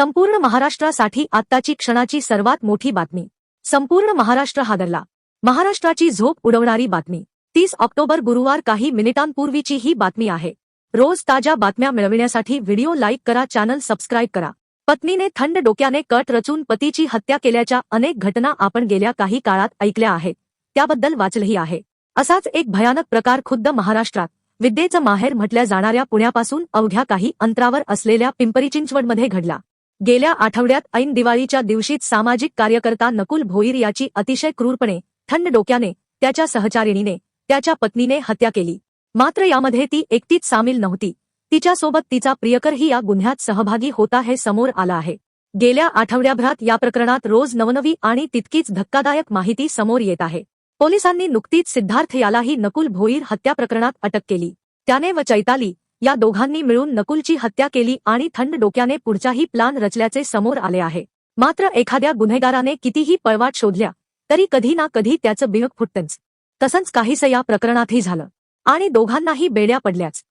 संपूर्ण महाराष्ट्रासाठी आत्ताची क्षणाची सर्वात मोठी बातमी. संपूर्ण महाराष्ट्र हादरला. महाराष्ट्राची झोप उडवणारी बातमी. तीस ऑक्टोबर गुरुवार काही मिनिटांपूर्वीची ही बातमी आहे. रोज ताज्या बातम्या मिळविण्यासाठी व्हिडिओ लाईक करा चॅनल सबस्क्राईब करा. पत्नीने थंड डोक्याने कट रचून पतीची हत्या केल्याच्या अनेक घटना आपण गेल्या काही काळात ऐकल्या आहेत. त्याबद्दल वाचलही आहे. असाच एक भयानक प्रकार खुद्द महाराष्ट्रात विद्येचं माहेर म्हटल्या जाणाऱ्या पुण्यापासून अवघ्या काही अंतरावर असलेल्या पिंपरी चिंचवडमध्ये घडला. गेल्या आठवड्यात ऐन दिवाळीच्या दिवशीच सामाजिक कार्यकर्ता नकुल भोईर याची अतिशय क्रूरपणे थंड डोक्याने त्याच्या सहचारिणीने त्याच्या पत्नीने हत्या केली. मात्र यामध्ये ती एकटीच सामील नव्हती. तिच्यासोबत तिचा प्रियकरही या गुन्ह्यात सहभागी होता हे समोर आलं आहे. गेल्या आठवड्याभरात या प्रकरणात रोज नवनवी आणि तितकीच धक्कादायक माहिती समोर येत आहे. पोलिसांनी नुकतीच सिद्धार्थ यालाही नकुल भोईर हत्या प्रकरणात अटक केली. त्याने व चैताली या दोघांनी मिळून नकुलची हत्या केली आणि थंड डोक्याने पुढचाही प्लान रचल्याचे समोर आले आहे. मात्र एखाद्या गुन्हेगाराने कितीही पळवाट शोधल्या तरी कधी ना कधी त्याचं बिहक फुटतंच. तसंच काहीसं या प्रकरणातही झालं. आणि दोघांनाही बेड्या पडल्याच.